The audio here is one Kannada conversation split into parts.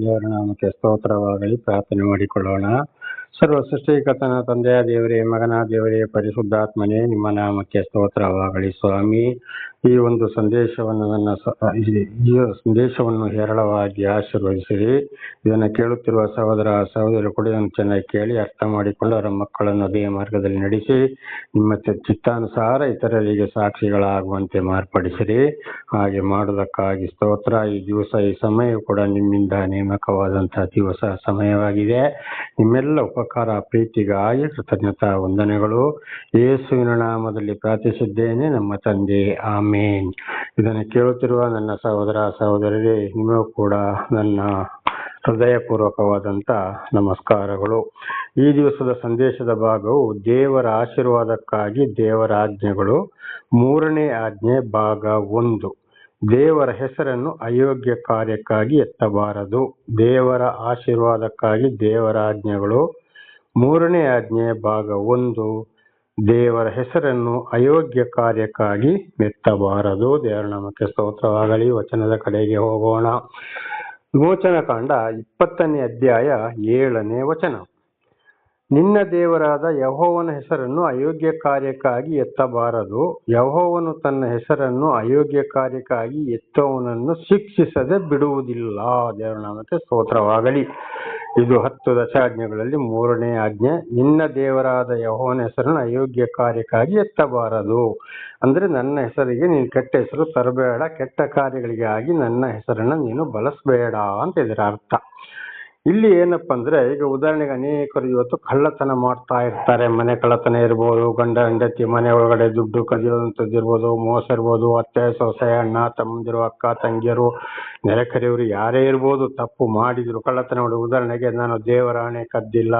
ದೇವರ ನಾಮಕ್ಕೆ ಸ್ತೋತ್ರವಾಗಲಿ. ಪ್ರಾರ್ಥನೆ ಮಾಡಿಕೊಳ್ಳೋಣ. ಸರ್ವ ಸೃಷ್ಟಿಕರ್ತನ ತಂದೆಯ ದೇವರೇ, ಮಗನ ದೇವರೇ, ಪರಿಶುದ್ಧಾತ್ಮನೇ, ನಿಮ್ಮ ನಾಮಕ್ಕೆ ಸ್ತೋತ್ರವಾಗಲಿ ಸ್ವಾಮಿ. ಈ ಒಂದು ಸಂದೇಶವನ್ನು ನನ್ನ ಈ ಸಂದೇಶವನ್ನು ಹೇರಳವಾಗಿ ಆಶೀರ್ವದಿಸಿರಿ. ಇದನ್ನು ಕೇಳುತ್ತಿರುವ ಸಹೋದರ ಸಹೋದರಿ ಕೂಡ ಇದನ್ನು ಚೆನ್ನಾಗಿ ಕೇಳಿ ಅರ್ಥ ಮಾಡಿಕೊಂಡು ಅವರ ಮಕ್ಕಳನ್ನು ಅದೇ ಮಾರ್ಗದಲ್ಲಿ ನಡೆಸಿ, ನಿಮ್ಮ ಚಿತ್ತಾನುಸಾರ ಇತರರಿಗೆ ಸಾಕ್ಷಿಗಳಾಗುವಂತೆ ಮಾರ್ಪಡಿಸಿರಿ. ಹಾಗೆ ಮಾಡುವುದಕ್ಕಾಗಿ ಸ್ತೋತ್ರ. ಈ ದಿವಸ, ಈ ಸಮಯ ಕೂಡ ನಿಮ್ಮಿಂದ ನೇಮಕವಾದಂತಹ ದಿವಸ, ಸಮಯವಾಗಿದೆ. ನಿಮ್ಮೆಲ್ಲ ಉಪಕಾರ, ಪ್ರೀತಿಗಾಗಿ ಕೃತಜ್ಞತಾ ವಂದನೆಗಳು. ಯೇಸುವಿನ ನಾಮದಲ್ಲಿ ಪ್ರಾರ್ಥಿಸಿದ್ದೇನೆ. ನಮ್ಮ ತಂದೆ ಆಮೇನ್. ಇದನ್ನು ಕೇಳುತ್ತಿರುವ ನನ್ನ ಸಹೋದರ ಸಹೋದರರೇ, ನಿಮಗೂ ಕೂಡ ನನ್ನ ಹೃದಯಪೂರ್ವಕವಾದಂಥ ನಮಸ್ಕಾರಗಳು. ಈ ದಿವಸದ ಸಂದೇಶದ ಭಾಗವು ದೇವರ ಆಶೀರ್ವಾದಕ್ಕಾಗಿ ದೇವರ ಆಜ್ಞೆಗಳು ಮೂರನೇ ಆಜ್ಞೆ ಭಾಗ ಒಂದು. ದೇವರ ಹೆಸರನ್ನು ಅಯೋಗ್ಯ ಕಾರ್ಯಕ್ಕಾಗಿ ಎತ್ತಬಾರದು. ದೇವರ ಆಶೀರ್ವಾದಕ್ಕಾಗಿ ದೇವರ ಆಜ್ಞೆಗಳು ಮೂರನೇ ಆಜ್ಞೆ ಭಾಗ ಒಂದು. ದೇವರ ಹೆಸರನ್ನು ಅಯೋಗ್ಯ ಕಾರ್ಯಕ್ಕಾಗಿ ಮೆತ್ತಬಾರದು. ದೇವರ ನಾಮಕ್ಕೆ ಸ್ತೋತ್ರವಾಗಲಿ. ವಚನದ ಕಡೆಗೆ ಹೋಗೋಣ. ವಿಮೋಚನ ಕಾಂಡ ಇಪ್ಪತ್ತನೇ ಅಧ್ಯಾಯ ಏಳನೇ ವಚನ. ನಿನ್ನ ದೇವರಾದ ಯಹೋವನ ಹೆಸರನ್ನು ಅಯೋಗ್ಯ ಕಾರ್ಯಕ್ಕಾಗಿ ಎತ್ತಬಾರದು. ಯಹೋವನು ತನ್ನ ಹೆಸರನ್ನು ಅಯೋಗ್ಯ ಕಾರ್ಯಕ್ಕಾಗಿ ಎತ್ತವನನ್ನು ಶಿಕ್ಷಿಸದೆ ಬಿಡುವುದಿಲ್ಲ. ದೇವರನಾಮಕ್ಕೆ ಸ್ತೋತ್ರವಾಗಲಿ. ಇದು ಹತ್ತು ದಶಾಜ್ಞೆಗಳಲ್ಲಿ ಮೂರನೇ ಆಜ್ಞೆ. ನಿನ್ನ ದೇವರಾದ ಯಹೋವನ ಹೆಸರನ್ನು ಅಯೋಗ್ಯ ಕಾರ್ಯಕ್ಕಾಗಿ ಎತ್ತಬಾರದು. ಅಂದ್ರೆ ನನ್ನ ಹೆಸರಿಗೆ ನೀನು ಕೆಟ್ಟ ಹೆಸರು ತರಬೇಡ. ಕೆಟ್ಟ ಕಾರ್ಯಗಳಿಗಾಗಿ ನನ್ನ ಹೆಸರನ್ನ ನೀನು ಬಳಸಬೇಡ ಅಂತ ಇದರ ಅರ್ಥ. ಇಲ್ಲಿ ಏನಪ್ಪ ಅಂದ್ರೆ, ಈಗ ಉದಾಹರಣೆಗೆ ಅನೇಕರು ಇವತ್ತು ಕಳ್ಳತನ ಮಾಡ್ತಾ ಇರ್ತಾರೆ. ಮನೆ ಕಳ್ಳತನ ಇರ್ಬೋದು, ಗಂಡ, ಹೆಂಡತಿ, ಮನೆ ಒಳಗಡೆ ದುಡ್ಡು ಕದಿಯೋದಂಥದ್ದು ಇರ್ಬೋದು, ಮೋಸ ಇರ್ಬೋದು, ಅತ್ತೆ, ಸೊಸೆ, ಅಣ್ಣ, ತಮ್ಮಂದಿರು, ಅಕ್ಕ, ತಂಗಿಯರು ನೆರೆಕರೆಯವರು ಯಾರೇ ಇರ್ಬೋದು ತಪ್ಪು ಮಾಡಿದ್ರು. ಕಳ್ಳತನ ಮಾಡಿ ಉದಾಹರಣೆಗೆ ನಾನು ದೇವರ ಆಣೆ ಕದ್ದಿಲ್ಲ,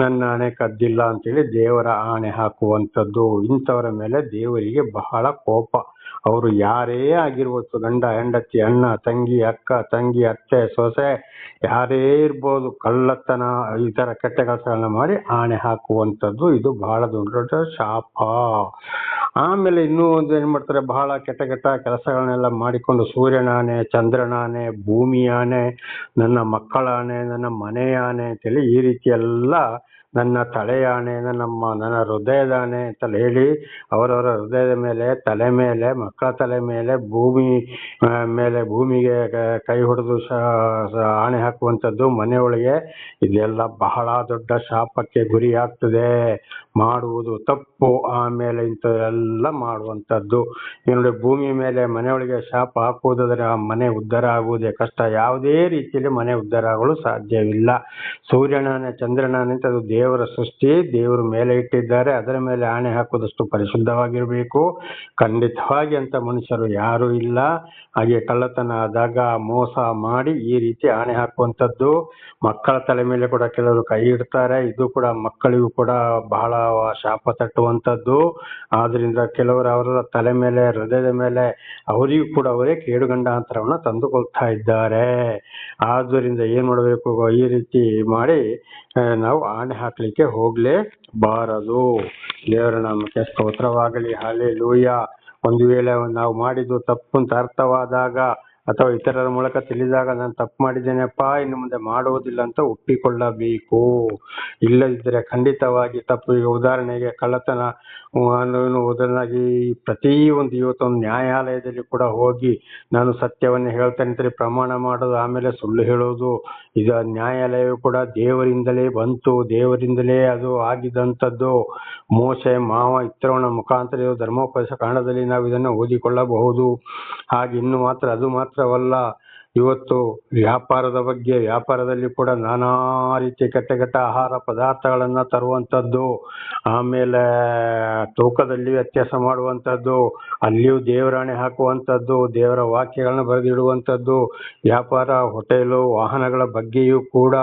ನನ್ನ ಆಣೆ ಕದ್ದಿಲ್ಲ ಅಂತೇಳಿ ದೇವರ ಆಣೆ ಹಾಕುವಂಥದ್ದು ಇಂಥವರ ಮೇಲೆ ದೇವರಿಗೆ ಬಹಳ ಕೋಪ. ಅವರು ಯಾರೇ ಆಗಿರ್ಬೋದು, ಗಂಡ, ಹೆಂಡತಿ, ಅಣ್ಣ, ತಂಗಿ, ಅಕ್ಕ, ತಂಗಿ, ಅತ್ತೆ, ಸೊಸೆ, ಯಾರೇ ಇರ್ಬೋದು, ಕಳ್ಳತನ, ಈ ಥರ ಕೆಟ್ಟ ಕೆಲಸಗಳನ್ನ ಮಾಡಿ ಆಣೆ ಹಾಕುವಂಥದ್ದು ಇದು ಬಹಳ ದೊಡ್ಡ ಶಾಪ. ಆಮೇಲೆ ಇನ್ನೂ ಒಂದು ಏನ್ ಮಾಡ್ತಾರೆ, ಬಹಳ ಕೆಟ್ಟ ಕೆಟ್ಟ ಕೆಲಸಗಳನ್ನೆಲ್ಲ ಮಾಡಿಕೊಂಡು ಸೂರ್ಯನ ಆನೆ ಚಂದ್ರನ ಆನೆ ಭೂಮಿ ಆನೆ ನನ್ನ ಮಕ್ಕಳ ಆನೆ ನನ್ನ ಮನೆಯಾನೆ ಅಂತೇಳಿ ಈ ರೀತಿ ಎಲ್ಲ ನನ್ನ ತಲೆಯ ನಮ್ಮ, ನನ್ನ ಹೃದಯದ ಆಣೆ ಅಂತ ಹೇಳಿ ಅವರವರ ಹೃದಯದ ಮೇಲೆ, ತಲೆ ಮೇಲೆ, ಮಕ್ಕಳ ತಲೆ ಮೇಲೆ, ಭೂಮಿ ಮೇಲೆ ಭೂಮಿಗೆ ಕ- ಹೊಡೆದು ಶ- ಆಣೆ ಹಾಕುವಂಥದ್ದು ಮನೆಯೊಳಗೆ. ಇದೆಲ್ಲ ಬಹಳ ದೊಡ್ಡ ಶಾಪಕ್ಕೆ ಗುರಿಯಾಗ್ತದೆ. ಮಾಡುವುದು ತಪ್ಪು. ಆಮೇಲೆ ಇಂಥವೆಲ್ಲ ಮಾಡುವಂಥದ್ದು. ನೋಡಿ ಭೂಮಿ ಮೇಲೆ ಮನೆಯೊಳಗೆ ಶಾಪ ಹಾಕುವುದಾದರೆ ಆ ಮನೆ ಉದ್ಧಾರ ಆಗುವುದೇ ಕಷ್ಟ. ಯಾವುದೇ ರೀತಿಯಲ್ಲಿ ಮನೆ ಉದ್ಧಾರ ಆಗಲು ಸಾಧ್ಯವಿಲ್ಲ. ಸೂರ್ಯನಾನೆ ಚಂದ್ರನಾನೆ ಅಂತ ಅದು ದೇವರ ಸೃಷ್ಟಿ. ದೇವರು ಮೇಲೆ ಇಟ್ಟಿದ್ದಾರೆ. ಅದರ ಮೇಲೆ ಆಣೆ ಹಾಕುವುದಷ್ಟು ಪರಿಶುದ್ಧವಾಗಿರಬೇಕು. ಖಂಡಿತವಾಗಿ ಅಂತ ಮನುಷ್ಯರು ಯಾರೂ ಇಲ್ಲ. ಹಾಗೆ ಕಳ್ಳತನ ಆದಾಗ ಮೋಸ ಮಾಡಿ ಈ ರೀತಿ ಆಣೆ ಹಾಕುವಂಥದ್ದು. ಮಕ್ಕಳ ತಲೆ ಮೇಲೆ ಕೂಡ ಕೆಲವರು ಕೈ ಇಡ್ತಾರೆ. ಇದು ಕೂಡ ಮಕ್ಕಳಿಗೂ ಕೂಡ ಬಹಳ ಶಾಪ ತಟ್ಟುವಂಥದ್ದು. ಆದ್ರಿಂದ ಕೆಲವರು ಅವರ ತಲೆ ಮೇಲೆ, ಹೃದಯದ ಮೇಲೆ, ಅವರಿಗೂ ಕೂಡ ಅವರೇ ಕೇಡುಗಂಡಾಂತರವನ್ನು ತಂದುಕೊಳ್ತಾ ಇದ್ದಾರೆ. ಆದ್ದರಿಂದ ಏನ್ ಮಾಡಬೇಕು ಈ ರೀತಿ ಮಾಡಿ ನಾವು ಆಣೆ ಹಾಕ್ಲಿಕ್ಕೆ ಹೋಗ್ಲೇಬಾರದು. ದೇವರ ನಾಮಕ್ಕೆ ಸ್ತೋತ್ರವಾಗಲಿ. ಹಾಲೆ ಲೂಯ ಒಂದು ವೇಳೆ ನಾವು ಮಾಡಿದ್ದು ತಪ್ಪು ಅಂತ ಅರ್ಥವಾದಾಗ ಅಥವಾ ಇತರರ ಮೂಲಕ ತಿಳಿದಾಗ ನಾನು ತಪ್ಪು ಮಾಡಿದ್ದೇನೆಪ್ಪ, ಇನ್ನು ಮುಂದೆ ಮಾಡುವುದಿಲ್ಲ ಅಂತ ಒಪ್ಪಿಕೊಳ್ಳಬೇಕು. ಇಲ್ಲದಿದ್ದರೆ ಖಂಡಿತವಾಗಿ ತಪ್ಪು. ಈಗ ಉದಾಹರಣೆಗೆ ಕಳ್ಳತನ ಉದಾಹರಣೆಗೆ ಒಂದು ಇವತ್ತೊಂದು ನ್ಯಾಯಾಲಯದಲ್ಲಿ ಕೂಡ ಹೋಗಿ ನಾನು ಸತ್ಯವನ್ನು ಹೇಳ್ತೇನೆ ಅಂತೇಳಿ ಪ್ರಮಾಣ ಮಾಡೋದು, ಆಮೇಲೆ ಸುಳ್ಳು ಹೇಳೋದು. ಇದು ನ್ಯಾಯಾಲಯವು ಕೂಡ ದೇವರಿಂದಲೇ ಬಂತು, ದೇವರಿಂದಲೇ ಅದು ಆಗಿದ್ದಂಥದ್ದು ಮೋಸೆ, ಮಾವ ಇತರವನ ಮುಖಾಂತರ ಧರ್ಮೋಪದೇಶ ಕಾಂಡದಲ್ಲಿ ನಾವು ಇದನ್ನು ಓದಿಕೊಳ್ಳಬಹುದು. ಹಾಗೆ ಇನ್ನು ಮಾತ್ರ ಅದು ಮಾತ್ರವಲ್ಲ. ಇವತ್ತು ವ್ಯಾಪಾರದ ಬಗ್ಗೆ ವ್ಯಾಪಾರದಲ್ಲಿ ಕೂಡ ನಾನಾ ರೀತಿಯ ಕೆಟ್ಟ ಕೆಟ್ಟ ಆಹಾರ ಪದಾರ್ಥಗಳನ್ನ ತರುವಂತದ್ದು ಆಮೇಲೆ ತೂಕದಲ್ಲಿ ವ್ಯತ್ಯಾಸ ಮಾಡುವಂತದ್ದು ಅಲ್ಲಿಯೂ ದೇವರಾಣೆ ಹಾಕುವಂತದ್ದು ದೇವರ ವಾಕ್ಯಗಳನ್ನ ಬರೆದಿಡುವಂತದ್ದು ವ್ಯಾಪಾರ, ಹೋಟೆಲು, ವಾಹನಗಳ ಬಗ್ಗೆಯೂ ಕೂಡ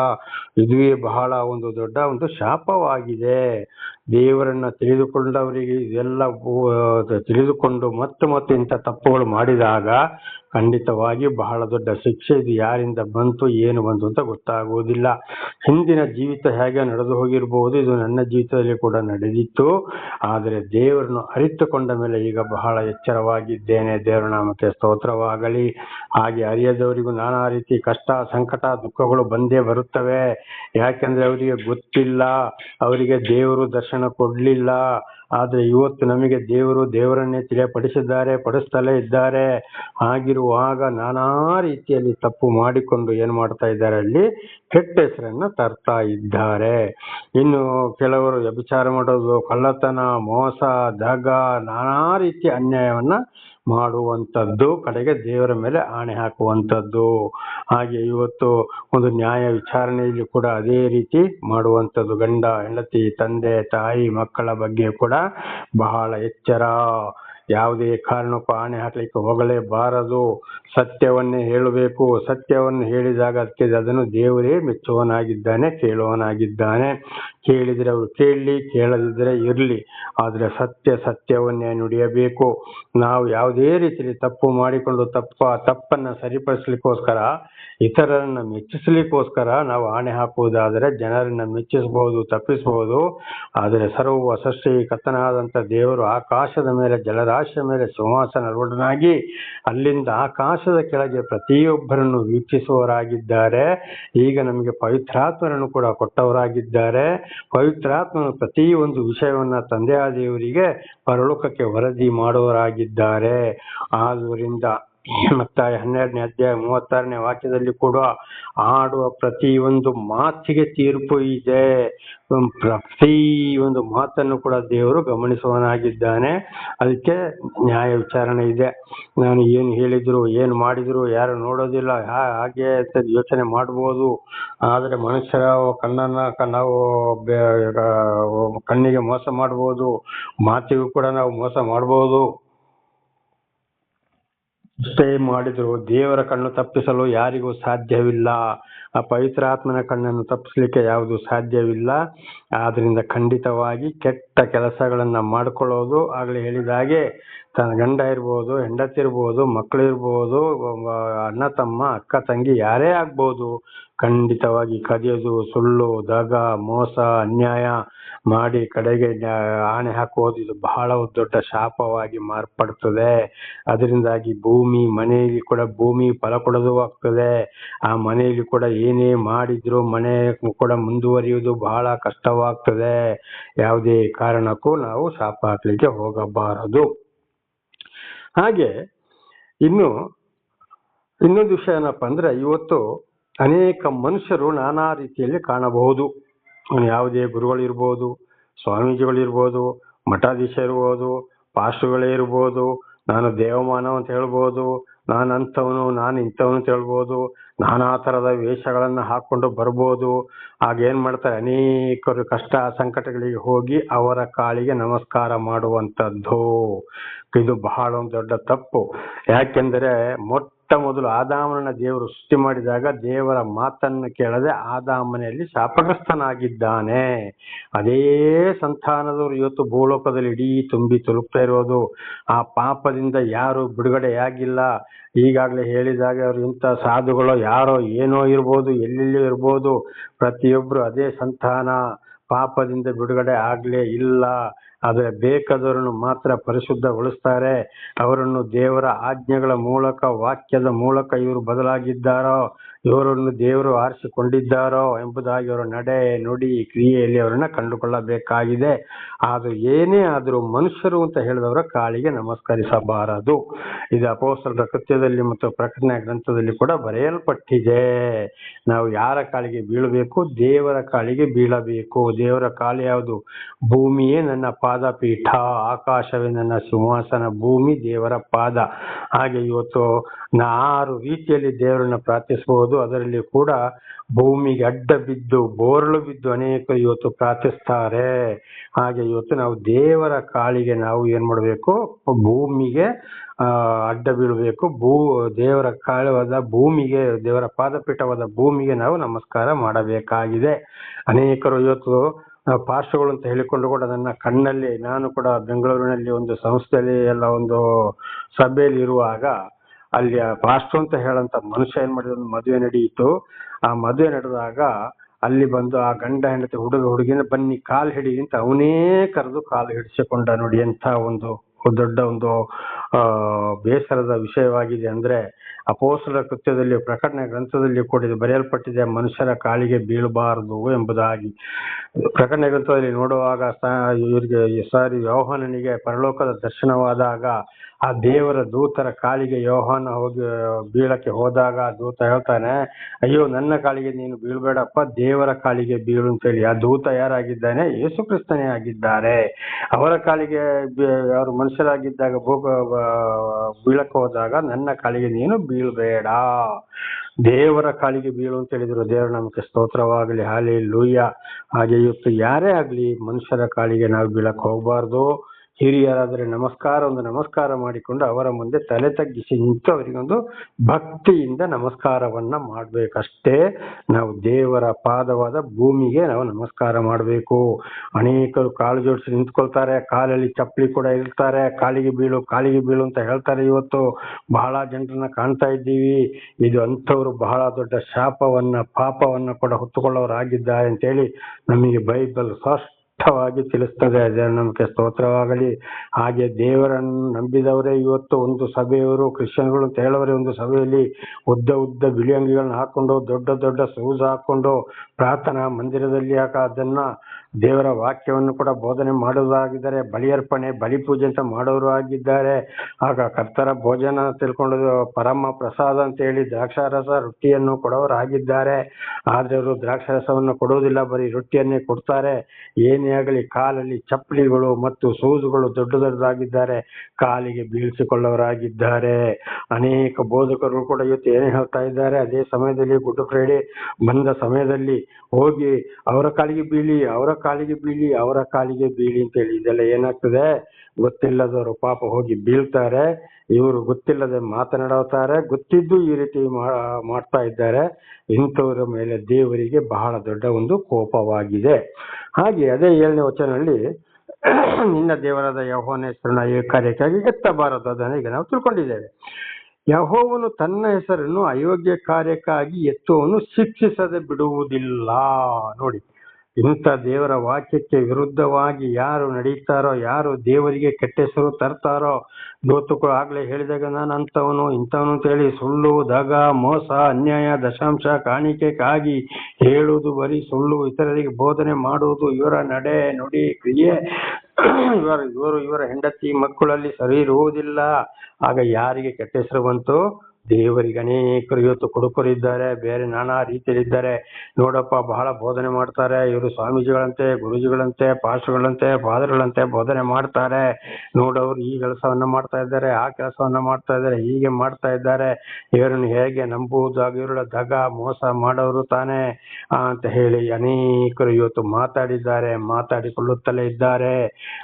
ಇದುವೇ ಬಹಳ ಒಂದು ದೊಡ್ಡ ಒಂದು ಶಾಪವಾಗಿದೆ. ದೇವರನ್ನ ತಿಳಿದುಕೊಂಡವರಿಗೆ ಇದೆಲ್ಲ ತಿಳಿದುಕೊಂಡು ಮತ್ತೆ ಮತ್ತೆ ಇಂಥ ತಪ್ಪುಗಳು ಮಾಡಿದಾಗ ಖಂಡಿತವಾಗಿ ಬಹಳ ದೊಡ್ಡ ಶಿಕ್ಷೆ ಇದು ಯಾರಿಂದ ಬಂತು, ಏನು ಬಂತು ಅಂತ ಗೊತ್ತಾಗುವುದಿಲ್ಲ. ಹಿಂದಿನ ಜೀವಿತ ಹೇಗೆ ನಡೆದು ಹೋಗಿರಬಹುದು ಇದು ನನ್ನ ಜೀವಿತದಲ್ಲಿ ಕೂಡ ನಡೆದಿತ್ತು. ಆದರೆ ದೇವರನ್ನು ಅರಿತುಕೊಂಡ ಮೇಲೆ ಈಗ ಬಹಳ ಎಚ್ಚರವಾಗಿದ್ದೇನೆ. ದೇವರ ನಾಮಕ್ಕೆ ಸ್ತೋತ್ರವಾಗಲಿ. ಹಾಗೆ ಅರಿಯದವರಿಗೂ ನಾನಾ ರೀತಿ ಕಷ್ಟ, ಸಂಕಟ, ದುಃಖಗಳು ಬಂದೇ ಬರುತ್ತವೆ. ಯಾಕೆಂದ್ರೆ ಅವರಿಗೆ ಗೊತ್ತಿಲ್ಲ. ಅವರಿಗೆ ದೇವರು ದರ್ಶನ ಕೊಡ್ಲಿಲ್ಲ. ಆದ್ರೆ ಇವತ್ತು ನಮಗೆ ದೇವರು ದೇವರನ್ನೇ ತಿಳಿಯಪಡಿಸಿದ್ದಾರೆ, ಪಡಿಸ್ತಲೇ ಇದ್ದಾರೆ. ಹಾಗಿರುವಾಗ ನಾನಾ ರೀತಿಯಲ್ಲಿ ತಪ್ಪು ಮಾಡಿಕೊಂಡು ಏನು ಮಾಡ್ತಾ ಇದ್ದಾರೆ ಅಲ್ಲಿ? ಕೆಟ್ಟ ಹೆಸರನ್ನ ತರ್ತಾ ಇದ್ದಾರೆ. ಇನ್ನು ಕೆಲವರು ವ್ಯಭಿಚಾರ ಮಾಡೋದು, ಕಳ್ಳತನ, ಮೋಸ, ದಗ, ನಾನಾ ರೀತಿಯ ಅನ್ಯಾಯವನ್ನ ಮಾಡುವಂಥದ್ದು, ಕಡೆಗೆ ದೇವರ ಮೇಲೆ ಆಣೆ ಹಾಕುವಂಥದ್ದು. ಹಾಗೆ ಇವತ್ತು ಒಂದು ನ್ಯಾಯ ವಿಚಾರಣೆಯಲ್ಲಿ ಕೂಡ ಅದೇ ರೀತಿ ಮಾಡುವಂಥದ್ದು. ಗಂಡ, ಹೆಂಡತಿ, ತಂದೆ, ತಾಯಿ, ಮಕ್ಕಳ ಬಗ್ಗೆ ಕೂಡ ಬಹಳ ಎಚ್ಚರ. ಯಾವುದೇ ಕಾರಣಕ್ಕೂ ಆಣೆ ಹಾಕಲಿಕ್ಕೆ ಹೋಗಲೇಬಾರದು. ಸತ್ಯವನ್ನೇ ಹೇಳಬೇಕು. ಸತ್ಯವನ್ನು ಹೇಳಿದಾಗ ಅದಕ್ಕೆ ಅದನ್ನು ದೇವರೇ ಮೆಚ್ಚುವನಾಗಿದ್ದಾನೆ ಕೇಳುವನಾಗಿದ್ದಾನೆ ಕೇಳಿದರೆ ಅವರು ಕೇಳಲಿ, ಕೇಳದಿದ್ದರೆ ಇರಲಿ. ಆದರೆ ಸತ್ಯ ಸತ್ಯವನ್ನೇ ನುಡಿಯಬೇಕು. ನಾವು ಯಾವುದೇ ರೀತಿಯಲ್ಲಿ ತಪ್ಪು ಮಾಡಿಕೊಂಡು ತಪ್ಪ, ತಪ್ಪನ್ನು ಸರಿಪಡಿಸ್ಲಿಕ್ಕೋಸ್ಕರ, ಇತರರನ್ನು ಮೆಚ್ಚಿಸಲಿಕ್ಕೋಸ್ಕರ ನಾವು ಆಣೆ ಹಾಕುವುದಾದರೆ ಜನರನ್ನು ಮೆಚ್ಚಿಸಬಹುದು ತಪ್ಪಿಸಬಹುದು ಆದರೆ ಸರ್ವ ಸೃಷ್ಟಿ ಕತ್ತನಾದಂಥ ದೇವರು ಆಕಾಶದ ಮೇಲೆ ಜಲರಾಶಿಯ ಮೇಲೆ ಸಿಂಹಾಸನರೂಢನಾಗಿ ಅಲ್ಲಿಂದ ಆಕಾಶದ ಕೆಳಗೆ ಪ್ರತಿಯೊಬ್ಬರನ್ನು ವೀಕ್ಷಿಸುವವರಾಗಿದ್ದಾರೆ. ಈಗ ನಮಗೆ ಪವಿತ್ರಾತ್ಮರನ್ನು ಕೂಡ ಕೊಟ್ಟವರಾಗಿದ್ದಾರೆ. ಪವಿತ್ರಾತ್ಮನು ಪ್ರತಿ ಒಂದು ವಿಷಯವನ್ನ ತಂದೆಯ ದೇವರಿಗೆ ಪರಲೋಕಕ್ಕೆ ವರದಿ ಮಾಡುವವರಾಗಿದ್ದಾರೆ. ಆದುದರಿಂದ ಮತ್ತಾಯ ಹನ್ನೆರಡನೇ ಅಧ್ಯಾಯ ಮೂವತ್ತಾರನೇ ವಾಕ್ಯದಲ್ಲಿ ಕೂಡ ಆಡುವ ಪ್ರತಿ ಒಂದು ಮಾತಿಗೆ ತೀರ್ಪು ಇದೆ. ಪ್ರತಿ ಒಂದು ಮಾತನ್ನು ಕೂಡ ದೇವರು ಗಮನಿಸುವನಾಗಿದ್ದಾನೆ ಅದಕ್ಕೆ ನ್ಯಾಯ ವಿಚಾರಣೆ ಇದೆ. ನಾನು ಏನು ಹೇಳಿದ್ರು, ಏನು ಮಾಡಿದ್ರು, ಯಾರು ನೋಡೋದಿಲ್ಲ ಹಾಗೆ ಅಂತ ಯೋಚನೆ ಮಾಡ್ಬೋದು. ಆದರೆ ಮನುಷ್ಯರ ಕಣ್ಣನ್ನ ನಾವು ಕಣ್ಣಿಗೆ ಮೋಸ ಮಾಡ್ಬೋದು. ಮಾತಿಗೂ ಕೂಡ ನಾವು ಮೋಸ ಮಾಡ್ಬೋದು. ಎಷ್ಟೇ ಮಾಡಿದ್ರು. ದೇವರ ಕಣ್ಣು ತಪ್ಪಿಸಲು ಯಾರಿಗೂ ಸಾಧ್ಯವಿಲ್ಲ. ಆ ಪವಿತ್ರಾತ್ಮನ ಕಣ್ಣನ್ನು ತಪ್ಪಿಸ್ಲಿಕ್ಕೆ ಯಾವುದು ಸಾಧ್ಯವಿಲ್ಲ. ಆದ್ರಿಂದ ಖಂಡಿತವಾಗಿ ಕೆಟ್ಟ ಕೆಲಸಗಳನ್ನ ಮಾಡ್ಕೊಳ್ಳೋದು ಆಗಲೇ ಹೇಳಿದ ಹಾಗೆ ತನ್ನ ಗಂಡ ಇರ್ಬೋದು, ಹೆಂಡತಿ ಇರ್ಬೋದು ಮಕ್ಕಳು ಇರ್ಬೋದು ಅಣ್ಣ ತಮ್ಮ, ಅಕ್ಕ ತಂಗಿ ಯಾರೇ ಆಗ್ಬೋದು ಖಂಡಿತವಾಗಿ ಕದಿಯೋದು, ಸುಳ್ಳು, ದಗ, ಮೋಸ, ಅನ್ಯಾಯ ಮಾಡಿ ಕಡೆಗೆ ಆಣೆ ಹಾಕುವುದು ಇದು ಬಹಳ ದೊಡ್ಡ ಶಾಪವಾಗಿ ಮಾರ್ಪಡ್ತದೆ. ಅದರಿಂದಾಗಿ ಭೂಮಿ, ಮನೆಯಲ್ಲಿ ಕೂಡ ಭೂಮಿ ಫಲ ಕೊಡೋದು ಆಗ್ತದೆ. ಆ ಮನೆಯಲ್ಲಿ ಕೂಡ ಏನೇ ಮಾಡಿದ್ರು ಮನೆ ಕೂಡ ಮುಂದುವರಿಯುವುದು ಬಹಳ ಕಷ್ಟವಾಗ್ತದೆ. ಯಾವುದೇ ಕಾರಣಕ್ಕೂ ನಾವು ಶಾಪ ಹಾಕ್ಲಿಕ್ಕೆ ಹೋಗಬಾರದು. ಹಾಗೆ, ಇನ್ನು, ಇನ್ನೊಂದು ವಿಷಯ ಏನಪ್ಪ ಅಂದ್ರೆ ಇವತ್ತು ಅನೇಕ ಮನುಷ್ಯರು ನಾನಾ ರೀತಿಯಲ್ಲಿ ಕಾಣಬಹುದು. ಯಾವುದೇ ಗುರುಗಳಿರ್ಬೋದು, ಸ್ವಾಮೀಜಿಗಳಿರ್ಬೋದು, ಮಠಾಧೀಶ ಇರ್ಬೋದು, ಪಾಸ್ಟರ್ಗಳೇ ಇರ್ಬೋದು, ನಾನು ದೇವಮಾನವ ಅಂತ ಹೇಳ್ಬೋದು ನಾನು ಅಂಥವನು ನಾನು ಇಂಥವನು ಅಂತ ಹೇಳ್ಬೋದು, ನಾನಾ ಥರದ ವೇಷಗಳನ್ನು ಹಾಕ್ಕೊಂಡು ಬರ್ಬೋದು. ಆಗೇನು ಮಾಡ್ತಾರೆ? ಅನೇಕರು ಕಷ್ಟ ಸಂಕಟಗಳಿಗೆ ಹೋಗಿ ಅವರ ಕಾಳಿಗೆ ನಮಸ್ಕಾರ ಮಾಡುವಂಥದ್ದು. ಇದು ಬಹಳ ಒಂದು ದೊಡ್ಡ ತಪ್ಪು. ಯಾಕೆಂದರೆ ಮೊಟ್ಟ ಮೊದಲು ಆದಾಮನನ್ನ ದೇವರು ಸೃಷ್ಟಿ ಮಾಡಿದಾಗ ದೇವರ ಮಾತನ್ನು ಕೇಳದೆ ಆದಾಮನೆಯಲ್ಲಿ ಶಾಪಗ್ರಸ್ತನಾಗಿದ್ದಾನೆ. ಅದೇ ಸಂತಾನದವರು ಇವತ್ತು ಭೂಲೋಕದಲ್ಲಿ ಇಡೀ ತುಂಬಿ ತುಳುಕ್ತಾ ಇರೋದು. ಆ ಪಾಪದಿಂದ ಯಾರು ಬಿಡುಗಡೆಯಾಗಿಲ್ಲ. ಈಗಾಗಲೇ ಹೇಳಿದಾಗ ಅವರು ಇಂಥ ಸಾಧುಗಳು ಯಾರೋ ಏನೋ ಇರ್ಬೋದು, ಎಲ್ಲೆಲ್ಲೋ ಇರ್ಬೋದು. ಪ್ರತಿಯೊಬ್ಬರು ಅದೇ ಸಂತಾನ. ಪಾಪದಿಂದ ಬಿಡುಗಡೆ ಆಗ್ಲೇ ಇಲ್ಲ. ಆದರೆ ಬೇಕಾದವರನ್ನು ಮಾತ್ರ ಪರಿಶುದ್ಧಗೊಳಿಸ್ತಾರೆ. ಅವರನ್ನು ದೇವರ ಆಜ್ಞೆಗಳ ಮೂಲಕ ವಾಕ್ಯದ ಮೂಲಕ ಇವರು ಬದಲಾಗಿದ್ದಾರೋ ಇವರನ್ನು ದೇವರು ಆರಿಸಿಕೊಂಡಿದ್ದಾರೋ ಎಂಬುದಾಗಿ ಅವರ ನಡೆ, ನುಡಿ, ಕ್ರಿಯೆಯಲ್ಲಿ ಅವರನ್ನ ಕಂಡುಕೊಳ್ಳಬೇಕಾಗಿದೆ. ಅದು ಏನೇ ಆದರೂ ಮನುಷ್ಯರು ಅಂತ ಹೇಳಿದವರ ಕಾಳಿಗೆ ನಮಸ್ಕರಿಸಬಾರದು. ಇದು ಅಪೋಸ್ತಲರ ಕೃತ್ಯದಲ್ಲಿ ಮತ್ತು ಪ್ರಕಟಣೆ ಗ್ರಂಥದಲ್ಲಿ ಕೂಡ ಬರೆಯಲ್ಪಟ್ಟಿದೆ. ನಾವು ಯಾರ ಕಾಳಿಗೆ ಬೀಳಬೇಕು? ದೇವರ ಕಾಳಿಗೆ ಬೀಳಬೇಕು. ದೇವರ ಕಾಳು ಯಾವುದು? ಭೂಮಿಯೇ ನನ್ನ ಪಾದಪೀಠ. ಆಕಾಶವೇ ನನ್ನ ಸಿಂಹಾಸನ. ಭೂಮಿ ದೇವರ ಪಾದ. ಹಾಗೆ ಇವತ್ತು ನಾರು ರೀತಿಯಲ್ಲಿ ದೇವರನ್ನ ಪ್ರಾರ್ಥಿಸಬಹುದು. ಅದರಲ್ಲಿ ಕೂಡ ಭೂಮಿಗೆ ಅಡ್ಡ ಬಿದ್ದು ಬೋರಳು ಬಿದ್ದು ಅನೇಕ ಇವತ್ತು ಪ್ರಾರ್ಥಿಸ್ತಾರೆ. ಹಾಗೆ ಇವತ್ತು ನಾವು ದೇವರ ಕಾಲಿಗೆ ನಾವು ಏನ್ ಮಾಡಬೇಕು? ಭೂಮಿಗೆ ಅಡ್ಡ ಬೀಳಬೇಕು. ಭೂ, ದೇವರ ಕಾಳವಾದ ಭೂಮಿಗೆ, ದೇವರ ಪಾದಪೀಠವಾದ ಭೂಮಿಗೆ ನಾವು ನಮಸ್ಕಾರ ಮಾಡಬೇಕಾಗಿದೆ. ಅನೇಕರು ಇವತ್ತು ಪಾರ್ಶ್ವಗಳು ಅಂತ ಹೇಳಿಕೊಂಡು ಕೂಡ ನನ್ನ ಕಣ್ಣಲ್ಲಿ, ನಾನು ಕೂಡ ಬೆಂಗಳೂರಿನಲ್ಲಿ ಒಂದು ಸಂಸ್ಥೆಯಲ್ಲಿ ಎಲ್ಲ ಒಂದು ಸಭೆಯಲ್ಲಿ ಇರುವಾಗ ಅಲ್ಲಿ ಪಾಸ್ಟ್ರು ಅಂತ ಹೇಳಂತ ಮನುಷ್ಯ ಏನ್ ಮಾಡಿದ? ಒಂದು ಮದುವೆ ನಡೆಯಿತು. ಆ ಮದುವೆ ನಡೆದಾಗ ಅಲ್ಲಿ ಬಂದು ಆ ಗಂಡ ಹೆಂಡತಿ ಹುಡುಗ ಹುಡುಗಿನ ಬನ್ನಿ ಕಾಲು ಹಿಡಿ ಅಂತ ಅವನೇ ಕರೆದು ಕಾಲು ಹಿಡಿಸಿಕೊಂಡ ನೋಡಿ ಎಂಥ ಒಂದು ದೊಡ್ಡ ಒಂದು ಬೇಸರದ ವಿಷಯವಾಗಿದೆ ಅಂದ್ರೆ ಅಪೋಸಲ ಕೃತ್ಯದಲ್ಲಿ ಪ್ರಕಟಣೆ ಗ್ರಂಥದಲ್ಲಿ ಕೂಡ ಬರೆಯಲ್ಪಟ್ಟಿದೆ, ಮನುಷ್ಯರ ಕಾಲಿಗೆ ಬೀಳಬಾರದು ಎಂಬುದಾಗಿ. ಪ್ರಕಟಣೆ ಗ್ರಂಥದಲ್ಲಿ ನೋಡುವಾಗ ಇವರಿಗೆ ಸಾರಿ ಯೋಹಾನನಿಗೆ ಪರಲೋಕದ ದರ್ಶನವಾದಾಗ, ಆ ದೇವರ ದೂತರ ಕಾಲಿಗೆ ಯೋಹಾನ ಹೋಗಿ, ಬೀಳಕ್ಕೆ ಹೋದಾಗ ದೂತ ಹೇಳ್ತಾನೆ, ಅಯ್ಯೋ, ನನ್ನ ಕಾಲಿಗೆ ನೀನು ಬೀಳ್ಬೇಡಪ್ಪ, ದೇವರ ಕಾಲಿಗೆ ಬೀಳು ಅಂತೇಳಿ ಆ ದೂತ ಯಾರಾಗಿದ್ದಾನೆ? ಯೇಸು ಕ್ರಿಸ್ತನೇ ಆಗಿದ್ದಾರೆ. ಅವರ ಕಾಲಿಗೆ ಅವರು ಮನುಷ್ಯರಾಗಿದ್ದಾಗ ಭೂಗ ಬೀಳಕ್ಕೆ ಹೋದಾಗ, ನನ್ನ ಕಾಲಿಗೆ ನೀನು ಬೀಳ್ಬೇಡ. ದೇವರ ಕಾಲಿಗೆ ಬೀಳು ಅಂತ ಹೇಳಿದ್ರು. ದೇವರ ನಮಗೆ ಸ್ತೋತ್ರವಾಗಲಿ. ಹಾಲಿ ಲೂಯ್ಯ ಹಾಗೆ ಇವತ್ತು ಯಾರೇ ಆಗ್ಲಿ ಮನುಷ್ಯರ ಕಾಲಿಗೆ ನಾವು ಬೀಳಕ್ ಹೋಗ್ಬಾರ್ದು. ಹಿರಿಯರಾದರೆ ನಮಸ್ಕಾರ ಒಂದು ನಮಸ್ಕಾರ ಮಾಡಿಕೊಂಡು ಅವರ ಮುಂದೆ ತಲೆ ತಗ್ಗಿಸಿ ನಿಂತು ಅವರಿಗೊಂದು ಭಕ್ತಿಯಿಂದ ನಮಸ್ಕಾರವನ್ನ ಮಾಡಬೇಕಷ್ಟೇ. ನಾವು ದೇವರ ಪಾದವಾದ ಭೂಮಿಗೆ ನಾವು ನಮಸ್ಕಾರ ಮಾಡಬೇಕು. ಅನೇಕರು ಕಾಲು ಜೋಡಿಸಿ ನಿಂತ್ಕೊಳ್ತಾರೆ, ಕಾಲಲ್ಲಿ ಚಪ್ಪಲಿ ಕೂಡ ಇರ್ತಾರೆ ಕಾಲಿಗೆ ಬೀಳು ಕಾಲಿಗೆ ಬೀಳು ಅಂತ ಹೇಳ್ತಾರೆ ಇವತ್ತು. ಬಹಳ ಜನರನ್ನ ಕಾಣ್ತಾ ಇದ್ದೀವಿ. ಇದು ಅಂಥವ್ರು ಬಹಳ ದೊಡ್ಡ ಶಾಪವನ್ನ, ಪಾಪವನ್ನ ಕೂಡ ಹೊತ್ತುಕೊಳ್ಳೋರಾಗಿದ್ದಾರೆ ಅಂತೇಳಿ ನಮಗೆ ಬೈಬಲ್ ಸ್ಪಷ್ಟವಾಗಿ ತಿಳಿಸ್ತದೆ. ಅದೇ ನಮಗೆ ಸ್ತೋತ್ರವಾಗಲಿ. ಹಾಗೆ ದೇವರನ್ನು ನಂಬಿದವರೇ ಇವತ್ತು ಒಂದು ಸಭೆಯವರು, ಕ್ರಿಶ್ಚಿಯನ್ಗಳು ಅಂತ ಹೇಳೋರೆ ಒಂದು ಸಭೆಯಲ್ಲಿ ಉದ್ದ ಉದ್ದ ಬಿಳಿ ಅಂಗಿಗಳನ್ನ ಹಾಕೊಂಡು, ದೊಡ್ಡ ದೊಡ್ಡ ಶೂಸ್ ಹಾಕೊಂಡು ಪ್ರಾರ್ಥನಾ ಮಂದಿರದಲ್ಲಿ ಆಗ ಅದನ್ನ ದೇವರ ವಾಕ್ಯವನ್ನು ಕೂಡ ಬೋಧನೆ ಮಾಡೋದಾಗಿದ್ದಾರೆ ಬಲಿಯರ್ಪಣೆ ಬಲಿ ಪೂಜೆ ಅಂತ ಮಾಡೋರು ಆಗಿದ್ದಾರೆ. ಆಗ ಕರ್ತರ ಭೋಜನ ತಿಳ್ಕೊಂಡು ಪರಮ ಪ್ರಸಾದ ಅಂತ ಹೇಳಿ ದ್ರಾಕ್ಷಾರಸ ರೊಟ್ಟಿಯನ್ನು ಕೊಡೋರಾಗಿದ್ದಾರೆ ಆದ್ರೆ ಅವರು ದ್ರಾಕ್ಷಾರಸವನ್ನು ಕೊಡುವುದಿಲ್ಲ, ಬರೀ ರೊಟ್ಟಿಯನ್ನೇ ಕೊಡ್ತಾರೆ. ಏನೇ ಆಗಲಿ ಕಾಲಲ್ಲಿ ಚಪ್ಪಲಿಗಳು ಮತ್ತು ಸೂಜುಗಳು ದೊಡ್ಡ ದೊಡ್ಡದಾಗಿದ್ದಾರೆ. ಕಾಲಿಗೆ ಬೀಳಿಸಿಕೊಳ್ಳೋರಾಗಿದ್ದಾರೆ ಅನೇಕ ಬೋಧಕರು ಕೂಡ ಇವತ್ತು ಏನ್ ಹೇಳ್ತಾ ಇದ್ದಾರೆ, ಅದೇ ಸಮಯದಲ್ಲಿ ಗುಡ್ ಫ್ರೈಡೆ ಬಂದ ಸಮಯದಲ್ಲಿ ಹೋಗಿ ಅವರ ಕಾಲಿಗೆ ಬೀಳಿ ಅವರ ಕಾಲಿಗೆ ಬೀಳಿ, ಅವರ ಕಾಲಿಗೆ ಬೀಳಿ ಅಂತ ಹೇಳಿ ಇದೆಲ್ಲ ಏನಾಗ್ತದೆ? ಗೊತ್ತಿಲ್ಲದವರು ಪಾಪ ಹೋಗಿ ಬೀಳ್ತಾರೆ. ಇವರು ಗೊತ್ತಿಲ್ಲದೆ ಮಾತನಾಡುತ್ತಾರೆ ಗೊತ್ತಿದ್ದು ಈ ರೀತಿ ಮಾಡ್ತಾ ಇದ್ದಾರೆ. ಇಂಥವರ ಮೇಲೆ ದೇವರಿಗೆ ಬಹಳ ದೊಡ್ಡ ಒಂದು ಕೋಪವಾಗಿದೆ. ಹಾಗೆ ಅದೇ ಏಳನೇ ವಚನದಲ್ಲಿ ನಿನ್ನ ದೇವರಾದ ಯಹೋನ ಹೆಸರನ್ನ ಈ ಕಾರ್ಯಕ್ಕಾಗಿ ಎತ್ತಬಾರದು. ಅದನ್ನು ಈಗ ನಾವು ತಿಳ್ಕೊಂಡಿದ್ದೇವೆ. ಯಹೋವನು ತನ್ನ ಹೆಸರನ್ನು ಅಯೋಗ್ಯ ಕಾರ್ಯಕ್ಕಾಗಿ ಎತ್ತುವನು ಶಿಕ್ಷಿಸದೆ ಬಿಡುವುದಿಲ್ಲ. ನೋಡಿ ಇಂಥ ದೇವರ ವಾಕ್ಯಕ್ಕೆ ವಿರುದ್ಧವಾಗಿ ಯಾರು ನಡೀತಾರೋ, ಯಾರು ದೇವರಿಗೆ ಕೆಟ್ಟ ಹೆಸರು ತರ್ತಾರೋ ಇವತ್ತು ಆಗ್ಲೇ ಹೇಳಿದಾಗ ನಾನು ಅಂತವನು ಇಂಥವನು ಅಂತೇಳಿ ಸುಳ್ಳು, ದಗ, ಮೋಸ, ಅನ್ಯಾಯ, ದಶಾಂಶ ಕಾಣಿಕೆಗಾಗಿ ಹೇಳುವುದು ಬರೀ ಸುಳ್ಳು. ಇತರರಿಗೆ ಬೋಧನೆ ಮಾಡುವುದು ಇವರ ನಡೆ, ನುಡಿ, ಕ್ರಿಯೆ. ಇವರ, ಇವರು ಇವರ ಹೆಂಡತಿ ಮಕ್ಕಳಲ್ಲಿ ಸರಿ ಇರುವುದಿಲ್ಲ. ಆಗ ಯಾರಿಗೆ ಕೆಟ್ಟ ಹೆಸರು ಬಂತು? ದೇವರಿಗೆ ಅನೇಕರು ಇವತ್ತು ಕುಡುಕರಿದ್ದಾರೆ, ಬೇರೆ ನಾನಾ ರೀತಿಯಲ್ಲಿದ್ದಾರೆ. ನೋಡಪ್ಪ, ಬಹಳ ಬೋಧನೆ ಮಾಡ್ತಾರೆ. ಇವರು ಸ್ವಾಮೀಜಿಗಳಂತೆ, ಗುರುಜಿಗಳಂತೆ ಪಾಸ್ಟ್ಗಳಂತೆ ಫಾದರ್ಗಳಂತೆ ಬೋಧನೆ ಮಾಡ್ತಾರೆ. ನೋಡೋರು ಈ ಕೆಲಸವನ್ನ ಮಾಡ್ತಾ ಇದ್ದಾರೆ, ಆ ಕೆಲಸವನ್ನ ಮಾಡ್ತಾ ಇದ್ದಾರೆ, ಹೀಗೆ ಮಾಡ್ತಾ ಇದ್ದಾರೆ. ಇವರನ್ನು ಹೇಗೆ ನಂಬುವುದಾಗಿ ಇವರ ದಗ, ಮೋಸ ಮಾಡೋರು ತಾನೇ ಅಂತ ಹೇಳಿ ಅನೇಕರು ಇವತ್ತು ಮಾತಾಡಿದ್ದಾರೆ, ಮಾತಾಡಿಕೊಳ್ಳುತ್ತಲೇ ಇದ್ದಾರೆ.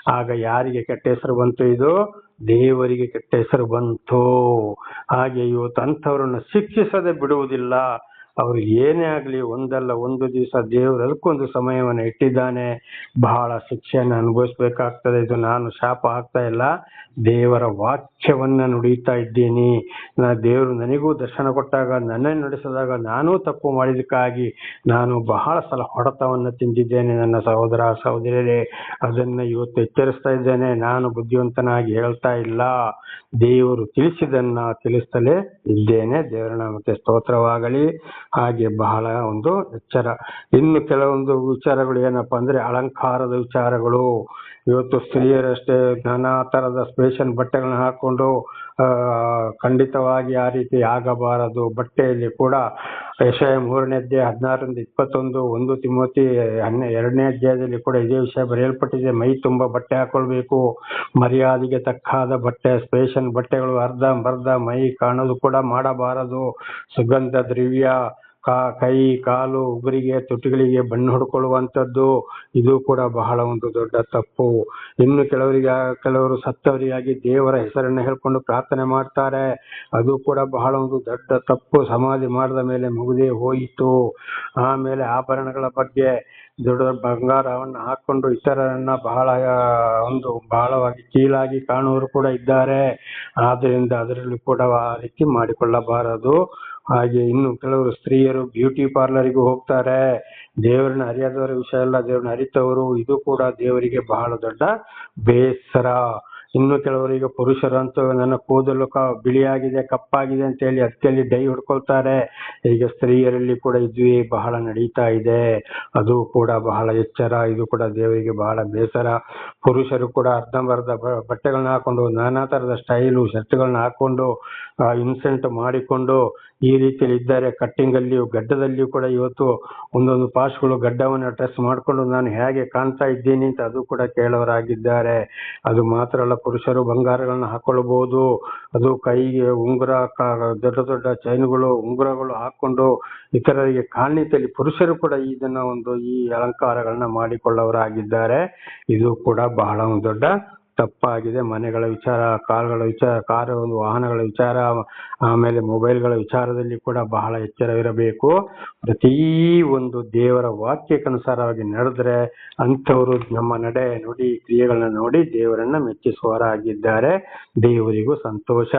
ಆಗ ಯಾರಿಗೆ ಕೆಟ್ಟ ಹೆಸರು ಬಂತು ಇದು? ದೇವರಿಗೆ ಕೆಟ್ಟ ಹೆಸರು ಬಂತು? ಹಾಗೆ ಇವತ್ತು ಅಂಥವ್ರನ್ನ ಶಿಕ್ಷಿಸದೆ ಬಿಡುವುದಿಲ್ಲ. ಅವ್ರು ಏನೇ ಆಗಲಿ ಒಂದಲ್ಲ ಒಂದು ದಿವಸ ದೇವರು ಅದಕ್ಕೊಂದು ಸಮಯವನ್ನು ಇಟ್ಟಿದ್ದಾನೆ. ಬಹಳ ಶಿಕ್ಷೆಯನ್ನು ಅನುಭವಿಸ್ಬೇಕಾಗ್ತದೆ. ಇದು ನಾನು ಶಾಪ ಆಗ್ತಾ ಇಲ್ಲ. ದೇವರ ವಾಕ್ಯವನ್ನ ನುಡಿತಾ ಇದ್ದೀನಿ. ನಾ ದೇವರು ನನಗೂ ದರ್ಶನ ಕೊಟ್ಟಾಗ, ನನ್ನನ್ನು ನಡೆಸಿದಾಗ ನಾನೂ ತಪ್ಪು ಮಾಡಿದಕ್ಕಾಗಿ ನಾನು ಬಹಳ ಸಲ ಹೊಡೆತವನ್ನು ತಿಂದಿದ್ದೇನೆ ನನ್ನ ಸಹೋದರ, ಸಹೋದರಿಯರೇ. ಅದನ್ನ ಇವತ್ತು ಎಚ್ಚರಿಸ್ತಾ ಇದ್ದೇನೆ. ನಾನು ಬುದ್ಧಿವಂತನಾಗಿ ಹೇಳ್ತಾ ಇಲ್ಲ. ದೇವರು ತಿಳಿಸಿದನ್ನ ತಿಳಿಸ್ತಲೇ ಇದ್ದೇನೆ. ದೇವರ ನಾಮಕ್ಕೆ ಸ್ತೋತ್ರವಾಗಲಿ. ಹಾಗೆ ಬಹಳ ಒಂದು ಎಚ್ಚರ. ಇನ್ನು ಕೆಲವೊಂದು ವಿಚಾರಗಳು ಏನಪ್ಪಾ ಅಂದ್ರೆ ಅಲಂಕಾರದ ವಿಚಾರಗಳು. ಇವತ್ತು ಸ್ತ್ರೀಯರಷ್ಟೇ ನಾನಾ ತರದ ಸ್ಪೇಷನ್ ಬಟ್ಟೆಗಳನ್ನ ಹಾಕೊಂಡು, ಆ, ಖಂಡಿತವಾಗಿ ಆ ರೀತಿ ಆಗಬಾರದು. ಬಟ್ಟೆಯಲ್ಲಿ ಕೂಡ ವಿಷಯ ಮೂರನೇ ಅಧ್ಯಾಯ ಹದಿನಾರರಿಂದ ಇಪ್ಪತ್ತೊಂದು, ಒಂದು ತಿಮೋತಿ ಹನ್ನೆ, ಎರಡನೇ ಅಧ್ಯಾಯದಲ್ಲಿ ಕೂಡ ಇದೇ ವಿಷಯ ಬರೆಯಲ್ಪಟ್ಟಿದೆ. ಮೈ ತುಂಬ ಬಟ್ಟೆ ಹಾಕೊಳ್ಬೇಕು. ಮರ್ಯಾದೆಗೆ ತಕ್ಕಾದ ಬಟ್ಟೆ ಸ್ಪೇಷನ್ ಬಟ್ಟೆಗಳು ಅರ್ಧ ಬರ್ಧ ಮೈ ಕಾಣೋದು ಕೂಡ ಮಾಡಬಾರದು. ಸುಗಂಧ ದ್ರವ್ಯ ಕಾ, ಕೈ, ಕಾಲು, ಉಗುರಿಗೆ ತುಟಿಗಳಿಗೆ ಬಣ್ಣ ಹೊಡ್ಕೊಳ್ಳುವಂಥದ್ದು ಇದು ಕೂಡ ಬಹಳ ಒಂದು ದೊಡ್ಡ ತಪ್ಪು. ಇನ್ನು ಕೆಲವರಿಗೆ, ಕೆಲವರು ಸತ್ತವರಿಗಾಗಿ ದೇವರ ಹೆಸರನ್ನು ಹೇಳ್ಕೊಂಡು ಪ್ರಾರ್ಥನೆ ಮಾಡ್ತಾರೆ. ಅದು ಕೂಡ ಬಹಳ ಒಂದು ದೊಡ್ಡ ತಪ್ಪು. ಸಮಾಧಿ ಮಾಡಿದ ಮೇಲೆ ಮುಗಿದೇ ಹೋಯಿತು. ಆಮೇಲೆ ಆಭರಣಗಳ ಬಗ್ಗೆ ದೊಡ್ಡ ಬಂಗಾರವನ್ನು ಹಾಕೊಂಡು ಇತರರನ್ನ ಬಹಳ ಒಂದು ಬಹಳವಾಗಿ ಕೀಳಾಗಿ ಕಾಣುವರು ಕೂಡ ಇದ್ದಾರೆ. ಆದ್ದರಿಂದ ಅದರಲ್ಲಿ ಕೂಡ ಆ ರೀತಿ ಮಾಡಿಕೊಳ್ಳಬಾರದು. ಹಾಗೆ ಇನ್ನು ಕೆಲವರು ಸ್ತ್ರೀಯರು ಬ್ಯೂಟಿ ಪಾರ್ಲರಿಗೂ ಹೋಗ್ತಾರೆ. ದೇವರನ್ನ ಅರಿಯದವರ ವಿಷಯ ಎಲ್ಲ ದೇವರನ್ನ ಅರಿತವರು. ಇದು ಕೂಡ ದೇವರಿಗೆ ಬಹಳ ದೊಡ್ಡ ಬೇಸರ. ಇನ್ನು ಕೆಲವರಿಗೆ ಪುರುಷರಂತೂ ನನ್ನ ಕೂದಲು ಕ ಬಿಳಿಯಾಗಿದೆ, ಕಪ್ಪಾಗಿದೆ ಅಂತ ಹೇಳಿ ಅದಕ್ಕೆಲ್ಲಿ ಡೈ ಹೊಡ್ಕೊಳ್ತಾರೆ. ಈಗ ಸ್ತ್ರೀಯರಲ್ಲಿ ಕೂಡ ಇದ್ವಿ ಬಹಳ ನಡೀತಾ ಇದೆ. ಅದು ಕೂಡ ಬಹಳ ಎಚ್ಚರ, ಇದು ಕೂಡ ದೇವರಿಗೆ ಬಹಳ ಬೇಸರ. ಪುರುಷರು ಕೂಡ ಅರ್ಧಂಬರ್ಧ ಬಟ್ಟೆಗಳನ್ನ ಹಾಕೊಂಡು ನಾನಾ ಥರದ ಸ್ಟೈಲು ಶರ್ಟ್ಗಳನ್ನ ಹಾಕೊಂಡು ಇನ್ಸೆಂಟ್ ಮಾಡಿಕೊಂಡು ಈ ರೀತಿಯಲ್ಲಿ ಇದ್ದಾರೆ. ಕಟ್ಟಿಂಗ್ ಅಲ್ಲಿಯೂ ಗಡ್ಡದಲ್ಲಿಯೂ ಕೂಡ ಇವತ್ತು ಒಂದೊಂದು ಪಾಸ್ಗಳು ಗಡ್ಡವನ್ನು ಡ್ರೆಸ್ ಮಾಡಿಕೊಂಡು ನಾನು ಹೇಗೆ ಕಾಣ್ತಾ ಇದ್ದೀನಿ ಅಂತ ಅದು ಕೂಡ ಕೇಳೋರಾಗಿದ್ದಾರೆ. ಅದು ಮಾತ್ರ ಅಲ್ಲ, ಪುರುಷರು ಬಂಗಾರಗಳನ್ನ ಹಾಕೊಳ್ಬಹುದು ಅದು ಕೈಗೆ ಉಂಗುರ ದೊಡ್ಡ ದೊಡ್ಡ ಚೈನುಗಳು, ಉಂಗುರಗಳು ಹಾಕೊಂಡು ಇತರರಿಗೆ ಕಾಣಿತಲ್ಲಿ ಪುರುಷರು ಕೂಡ ಇದನ್ನ ಒಂದು ಈ ಅಲಂಕಾರಗಳನ್ನ ಮಾಡಿಕೊಳ್ಳೋರಾಗಿದ್ದಾರೆ. ಇದು ಕೂಡ ಬಹಳ ಒಂದು ದೊಡ್ಡ ತಪ್ಪಾಗಿದೆ. ಮನೆಗಳ ವಿಚಾರ, ಕಾರ್ಗಳ ವಿಚಾರ, ಕಾರು ಒಂದು ವಾಹನಗಳ ವಿಚಾರ, ಆಮೇಲೆ ಮೊಬೈಲ್ಗಳ ವಿಚಾರದಲ್ಲಿ ಕೂಡ ಬಹಳ ಎಚ್ಚರವಿರಬೇಕು. ಪ್ರತಿ ಒಂದು ದೇವರ ವಾಕ್ಯಕ್ಕನುಸಾರವಾಗಿ ನಡೆದ್ರೆ ಅಂಥವರು ನಮ್ಮ ನಡೆ ನುಡಿ ಕ್ರಿಯೆಗಳನ್ನ ನೋಡಿ ದೇವರನ್ನ ಮೆಚ್ಚಿಸುವವರಾಗಿದ್ದಾರೆ. ದೇವರಿಗೂ ಸಂತೋಷ.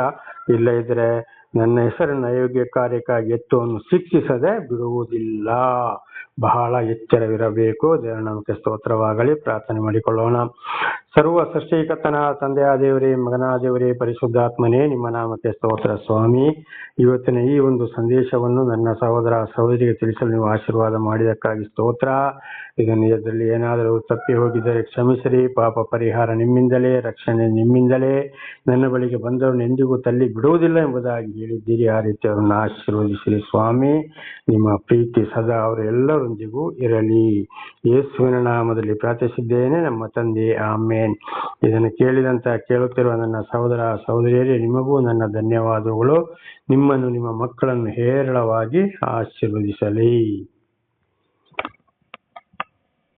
ಇಲ್ಲ ಇದ್ರೆ ನನ್ನ ಹೆಸರಿನ ಅಯೋಗ್ಯ ಕಾರ್ಯಕ್ಕಾಗಿ ಎತ್ತುವನ್ನು ಶಿಕ್ಷಿಸದೆ ಬಿಡುವುದಿಲ್ಲ. ಬಹಳ ಎಚ್ಚರವಿರಬೇಕು. ದೇವರ ನಮಗೆ ಸ್ತೋತ್ರವಾಗಲಿ. ಪ್ರಾರ್ಥನೆ ಮಾಡಿಕೊಳ್ಳೋಣ. ಸರ್ವ ಸೃಷ್ಟಿಕರ್ತನ ತಂದೆಯ ದೇವರೇ ಮಗನ ದೇವರೇ ಪರಿಶುದ್ಧಾತ್ಮನೇ, ನಿಮ್ಮ ನಾಮಕ್ಕೆ ಸ್ತೋತ್ರ. ಸ್ವಾಮಿ, ಇವತ್ತಿನ ಈ ಒಂದು ಸಂದೇಶವನ್ನು ನನ್ನ ಸಹೋದರ ಸಹೋದರಿಗೆ ತಿಳಿಸಲು ನೀವು ಆಶೀರ್ವಾದ ಮಾಡಿದಕ್ಕಾಗಿ ಸ್ತೋತ್ರ. ಇದನ್ನು ಇದರಲ್ಲಿ ಏನಾದರೂ ತಪ್ಪಿ ಹೋಗಿದ್ದರೆ ಕ್ಷಮಿಸಿರಿ. ಪಾಪ ಪರಿಹಾರ ನಿಮ್ಮಿಂದಲೇ, ರಕ್ಷಣೆ ನಿಮ್ಮಿಂದಲೇ. ನನ್ನ ಬಳಿಗೆ ಬಂದವರನ್ನು ಎಂದಿಗೂ ತಲ್ಲಿ ಬಿಡುವುದಿಲ್ಲ ಎಂಬುದಾಗಿ ಹೇಳಿದ್ದೀರಿ. ಆ ರೀತಿ ಅವರನ್ನು ಆಶೀರ್ವದಿಸಿರಿ ಸ್ವಾಮಿ. ನಿಮ್ಮ ಪ್ರೀತಿ ಸದಾ ಅವರೆಲ್ಲರೊಂದಿಗೂ ಇರಲಿ. ಯೇಸುವಿನ ನಾಮದಲ್ಲಿ ಪ್ರಾರ್ಥಿಸಿದ್ದೇನೆ. ನಮ್ಮ ತಂದೆ, ಆಮೇನ್. ಇದನ್ನು ಕೇಳಿದಂತ ಕೇಳುತ್ತಿರುವ ನನ್ನ ಸಹೋದರ ಸಹೋದರಿಯರೇ ನಿಮಗೂ ನನ್ನ ಧನ್ಯವಾದಗಳು. ನಿಮ್ಮನ್ನು ನಿಮ್ಮ ಮಕ್ಕಳನ್ನು ಹೇರಳವಾಗಿ ಆಶೀರ್ವದಿಸಲಿ.